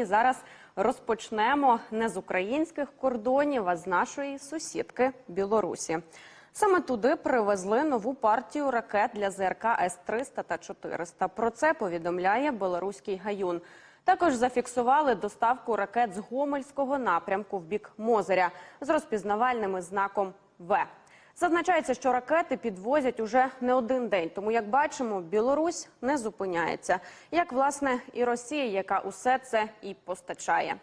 і зараз розпочнемо не з українських кордонів, а з нашої сусідки Білорусі. Саме туди привезли нову партію ракет для ЗРК С-300 та 400. Про це повідомляє білоруський гаюн. Також зафіксували доставку ракет з Гомельського напрямку в бік Мозеря з розпізнавальним знаком В. Зазначається, що ракети підвозять уже не один день. Тому, як бачимо, Білорусь не зупиняється, як власне і Росія, яка усе це і постачає.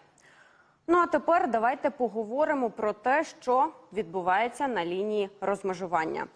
Ну а тепер давайте поговоримо про те, що відбувається на лінії розмежування.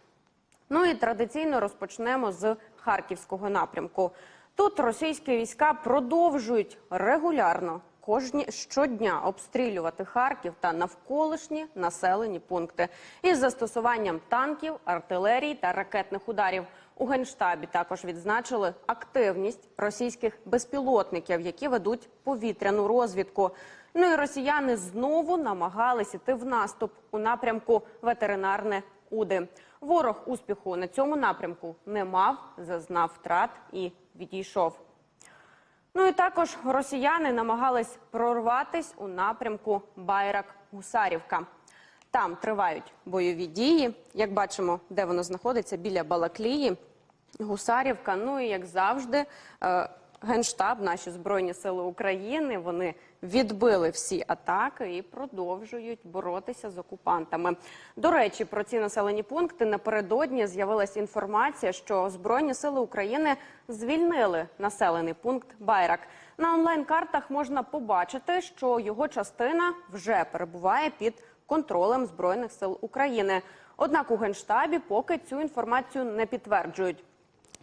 Ну і традиційно розпочнемо з харківського напрямку. Тут російські війська продовжують регулярно кожні щодня обстрілювати Харків та навколишні населені пункти із застосуванням танків, артилерії та ракетних ударів. У генштабі також відзначили активність російських безпілотників, які ведуть повітряну розвідку. Ну і росіяни знову намагались іти в наступ у напрямку ветеринарне Уди. Ворог успіху на цьому напрямку не мав, зазнав втрат і відійшов. Ну і також росіяни намагались прорватись у напрямку Байрак-Гусарівка. Там тривають бойові дії. Як бачимо, де воно знаходиться біля Балаклії, Гусарівка. Ну і як завжди, е, генштаб, наші збройні сили України, вони відбили всі атаки і продовжують боротися з окупантами. До речі, про ці населені пункти напередодні з'явилася інформація, що збройні сили України звільнили населений пункт Байрак. На онлайн-картах можна побачити, що його частина вже перебуває під контролем збройних сил України. Однак у генштабі поки цю інформацію не підтверджують.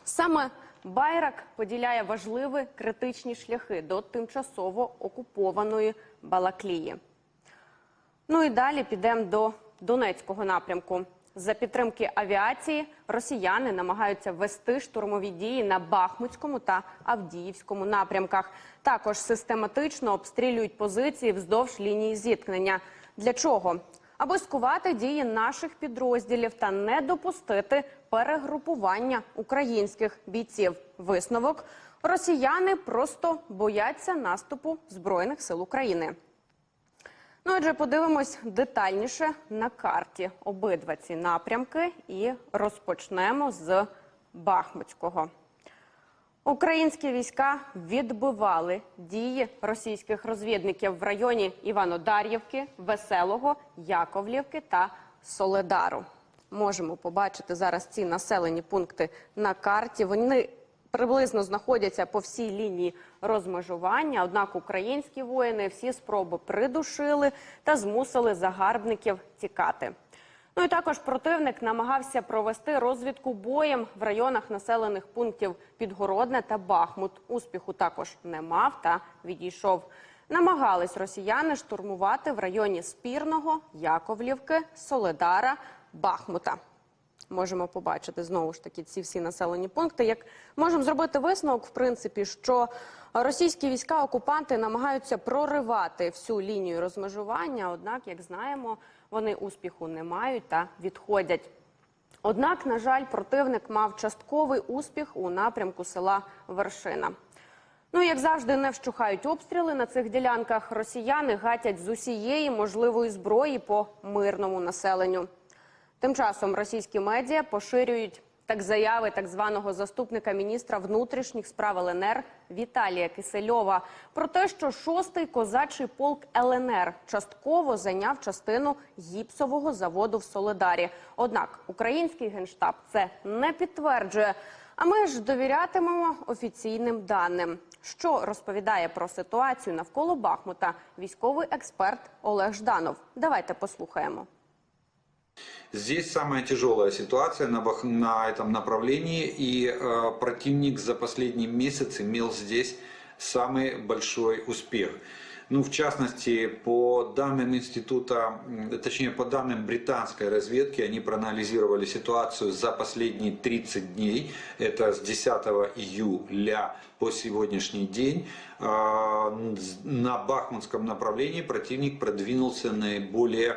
Саме Байрак поділяє важливі критичні шляхи до тимчасово окупованої Балаклії. Ну і далі підемо до Донецького напрямку. За підтримки авіації росіяни намагаються вести штурмові дії на Бахмутському та Авдіївському напрямках. Також систематично обстрілюють позиції вздовж лінії зіткнення. Для чого? Аби скувати дії наших підрозділів та не допустити перегрупування українських бійців. Висновок росіяни просто бояться наступу збройних сил України. Ну, отже, подивимось детальніше на карті обидва ці напрямки і розпочнемо з Бахмутського. Українські війська відбивали дії російських розвідників в районі Іванодар'ївки, Веселого, Яковлівки та Соледару. Можемо побачити зараз ці населені пункти на карті. Вони приблизно знаходяться по всій лінії розмежування. Однак українські воїни всі спроби придушили та змусили загарбників тікати. Ну і також противник намагався провести розвідку боєм в районах населених пунктів Підгородне та Бахмут. Успіху також не мав та відійшов. Намагались росіяни штурмувати в районі Спірного, Яковлівки, Соледара, Бахмута. Можемо побачити знову ж таки ці всі населені пункти. Як можемо зробити висновок, в принципі, що російські війська окупанти намагаються проривати всю лінію розмежування. Однак, як знаємо, вони успіху не мають та відходять. Однак, на жаль, противник мав частковий успіх у напрямку села Вершина. Ну, як завжди, не вщухають обстріли на цих ділянках. Росіяни гатять з усієї можливої зброї по мирному населенню. Тим часом російські медіа поширюють так заяви так званого заступника міністра внутрішніх справ ЛНР Віталія Кисельова про те, що шостий козачий полк ЛНР частково зайняв частину гіпсового заводу в Солидарі. Однак український генштаб це не підтверджує. А ми ж довірятимемо офіційним даним. Що розповідає про ситуацію навколо Бахмута військовий експерт Олег Жданов. Давайте послухаємо. Здесь самая тяжелая ситуация на, на этом направлении, и э, противник за последний месяц имел здесь самый большой успех. Ну, в частности, по данным института, точнее, по данным британской разведки, они проанализировали ситуацию за последние 30 дней, это с 10 июля по сегодняшний день. А, На Бахмутском направлении противник продвинулся наиболее э,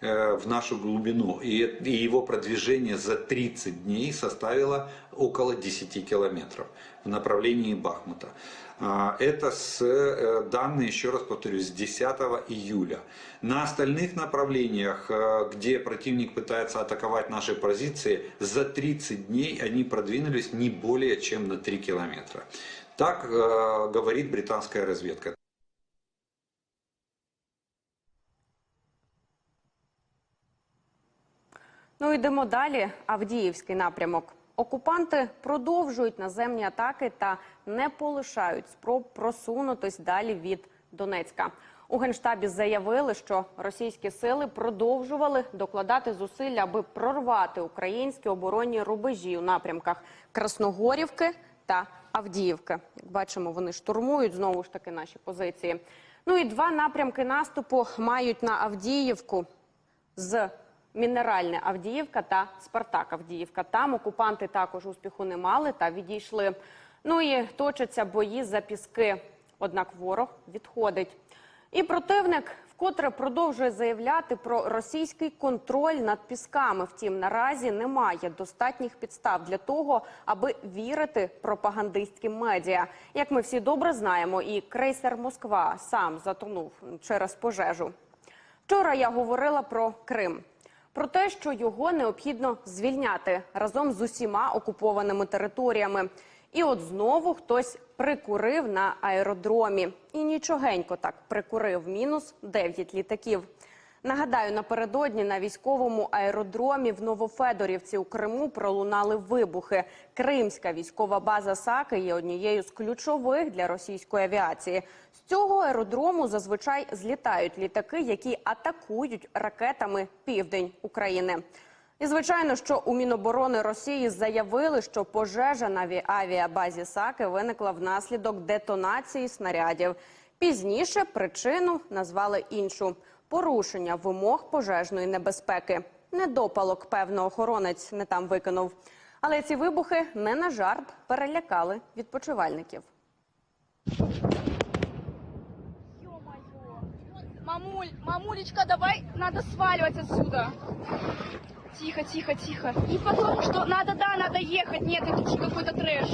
в нашу глубину. И, его продвижение за 30 дней составило около 10 километров в направлении Бахмута. А, Это с, э, данные, еще раз повторюсь, с 10 июля. На остальных направлениях, э, где противник пытается атаковать наши позиции, за 30 дней они продвинулись не более чем на 3 километра. Так э, говорит британская разведка. Ну йдемо далі. Авдіївський напрямок. Окупанти продовжують наземні атаки та не полишають спроб просунутись далі від Донецька. У генштабі заявили, що російські сили продовжували докладати зусиль, аби прорвати українські оборонні рубежі у напрямках Красногорівки та Авдіївки. Як бачимо, вони штурмують знову ж таки наші позиції. Ну і два напрямки наступу мають на Авдіївку з Мінеральне Авдіївка та Спартак Авдіївка. Там окупанти також успіху не мали та відійшли. Ну і точаться бої за піски. Однак ворог відходить. І противник вкотре продовжує заявляти про російський контроль над пісками. Втім, наразі немає достатніх підстав для того, аби вірити пропагандистським медіа. Як ми всі добре знаємо, і крейсер Москва сам затонув через пожежу. Вчора я говорила про Крим. Про те, що його необхідно звільняти разом з усіма окупованими територіями. І от знову хтось прикурив на аеродромі. І нічогенько так прикурив мінус 9 літаків. Нагадаю, напередодні на військовому аеродромі в Новофедорівці у Криму пролунали вибухи. Кримська військова база Саки є однією з ключових для російської авіації. З цього аеродрому зазвичай злітають літаки, які атакують ракетами південь України. І звичайно, що у Міноборони Росії заявили, що пожежа на авіабазі Саки виникла внаслідок детонації снарядів. Пізніше причину назвали іншу порушення вимог пожежної небезпеки. Недопалок, певно, охоронець не там викинув. Але ці вибухи не на жарт перелякали відпочивальників. Ё-моё. Мамуль, мамулечка, давай, надо сваливать отсюда. Тихо, тихо, тихо. И потому что надо, да, надо ехать. Нет, это уже какой-то трэш.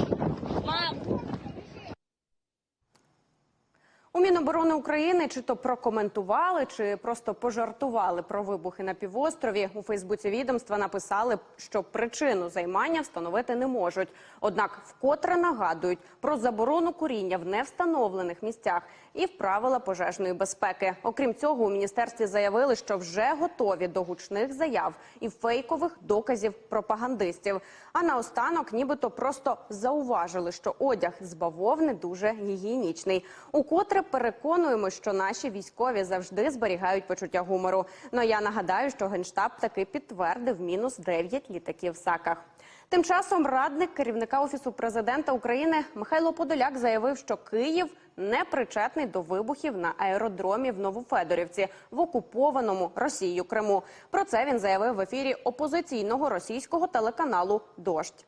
Мам, у Міноборони України чи то прокоментували, чи просто пожартували про вибухи на півострові. У Фейсбуці відомства написали, що причину займання встановити не можуть. Однак вкотре нагадують про заборону куріння в невстановлених місцях і в правила пожежної безпеки. Окрім цього, у міністерстві заявили, що вже готові до гучних заяв і фейкових доказів пропагандистів. А наостанок, нібито просто зауважили, що одяг з бавовни дуже гігієнічний. Укотре переконуємо, що наші військові завжди зберігають почуття гумору. Ну а я нагадаю, що генштаб таки підтвердив мінус 9 літаків в саках. Тим часом радник керівника офісу президента України Михайло Подоляк заявив, що Київ не причетний до вибухів на аеродромі в Новофедорівці в окупованому Росією Криму. Про це він заявив в ефірі опозиційного російського телеканалу Дождь.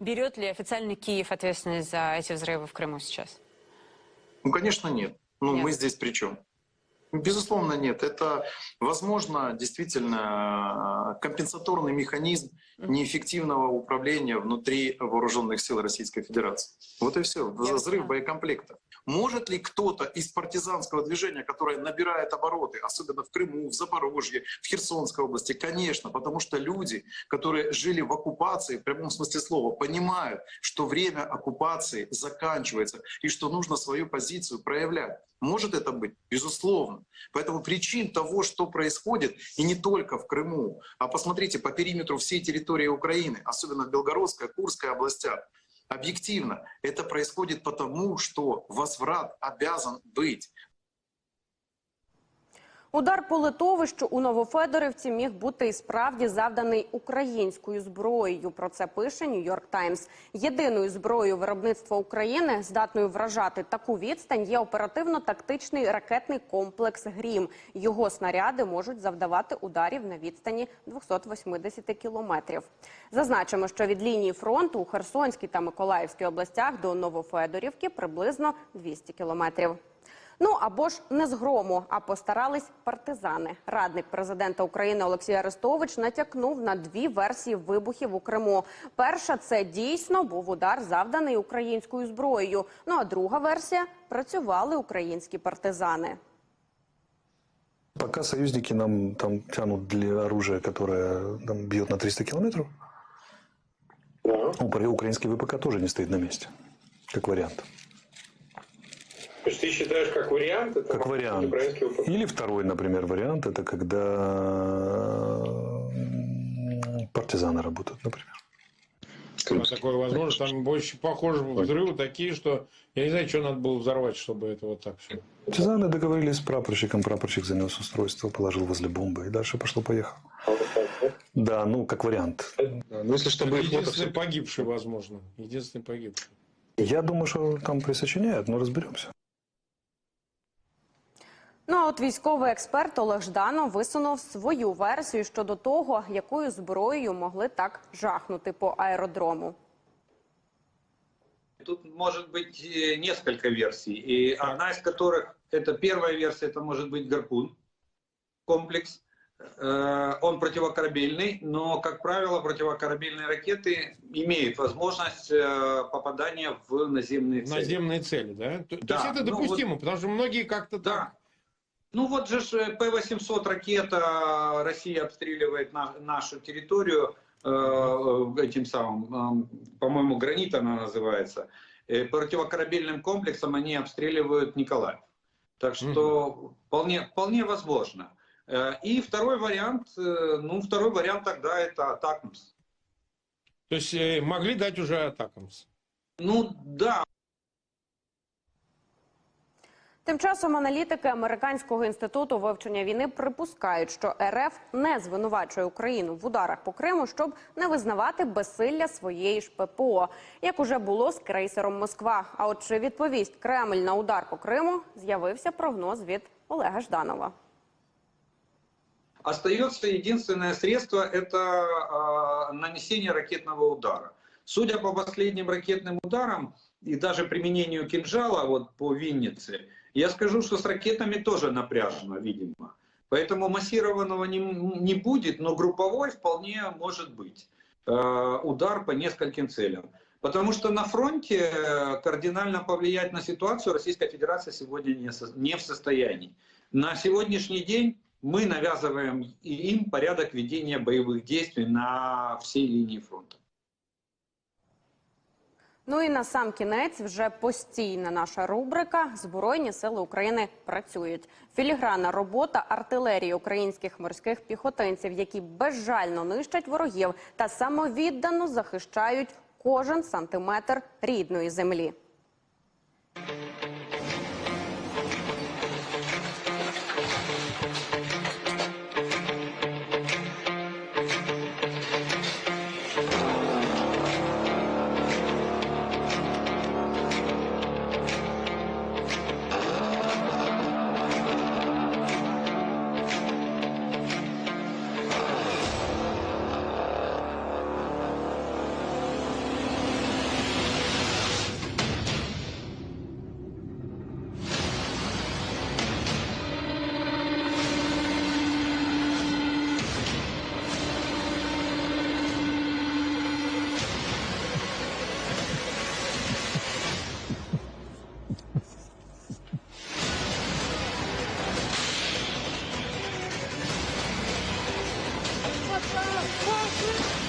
Берет ли официальный Киев ответственность за эти взрывы в Крыму сейчас? Ну, конечно, нет. Ну, Нет. мы здесь при чем? Безусловно, нет. Это, возможно, действительно э, компенсаторный механизм неэффективного управления внутри вооруженных сил Российской Федерации. Вот и все. Взрыв боекомплекта. Может ли кто-то из партизанского движения, которое набирает обороты, особенно в Крыму, в Запорожье, в Херсонской области? Конечно, потому что люди, которые жили в оккупации, в прямом смысле слова, понимают, что время оккупации заканчивается и что нужно свою позицию проявлять. Может это быть? Безусловно. Поэтому причин того, что происходит, и не только в Крыму, а посмотрите по периметру всей территории Украины, особенно в Белгородской, Курской областях, объективно это происходит потому, что возврат обязан быть. Удар по литовищу у Новофедорівці міг бути і справді завданий українською зброєю. Про це пише Нью-Йорк Таймс. Єдиною зброєю виробництва України, здатною вражати таку відстань, є оперативно-тактичний ракетний комплекс Грім. Його снаряди можуть завдавати ударів на відстані 280 кілометрів. Зазначимо, що від лінії фронту у Херсонській та Миколаївській областях до Новофедорівки приблизно 200 кілометрів. Ну або ж не з грому, а постарались партизани. Радник президента України Олексій Арестович натякнув на дві версії вибухів у Криму. Перша це дійсно був удар, завданий українською зброєю. Ну а друга версія працювали українські партизани. Пока союзники нам там тянут для оружия, которое там, бьет на 300 километров, украинский ВПК тоже не стоит на месте, как вариант. То есть ты считаешь, как вариант, это Как вариант. Или второй, например, вариант, это когда партизаны работают, например. Ну, такое возможно. Там больше похоже взрывы такие, что я не знаю, что надо было взорвать, чтобы это вот так все. Партизаны договорились с прапорщиком, прапорщик занес устройство, положил возле бомбы и дальше пошло-поехало. Да, ну, как вариант. Ну, если чтобы Единственный погибший, возможно. Единственный погибший. Я думаю, что там присочиняют, но разберемся. Ну а от військовий експерт Олег Жданов висунув свою версію щодо того, якою зброєю могли так жахнути по аеродрому. Тут может быть э, несколько версий, и одна из которых, это первая версия, это может быть гарпун комплекс. Э, Он противокорабельный, но, как правило, противокорабельные ракеты имеют возможность э, попадания в наземные цели. Наземные цели, да? То, то Да, есть это ну допустимо, потому что многие как-то Да. так. Ну вот же э, П-800 ракета, Россия обстреливает на- нашу территорию э, э, этим самым, э, по-моему, гранит она называется. Э, противокорабельным комплексом они обстреливают Николаев. Так что вполне, вполне возможно. Э, и второй вариант, э, ну второй вариант тогда это Атакмс. То есть э, могли дать уже атакамс. Ну да, Тим часом аналітики американського інституту вивчення війни припускають, що РФ не звинувачує Україну в ударах по Криму, щоб не визнавати безсилля своєї ж ППО, як уже було з крейсером Москва. А от чи відповість Кремль на удар по Криму, з'явився прогноз від Олега Жданова. Остается единственное средство – это э, нанесение ракетного удара. Судя по последним ракетным ударам и даже применению кинжала вот по Виннице, Я скажу, что с ракетами тоже напряжено, видимо. Поэтому массированного не, не будет, но групповой вполне может быть э, удар по нескольким целям. Потому что на фронте э, кардинально повлиять на ситуацию Российская Федерация сегодня не, не в состоянии. На сегодняшний день мы навязываем им порядок ведения боевых действий на всей линии фронта. Ну і на сам кінець вже постійна наша рубрика Збройні сили України працюють. Філігранна робота артилерії українських морських піхотинців, які безжально нищать ворогів та самовіддано захищають кожен сантиметр рідної землі. Go!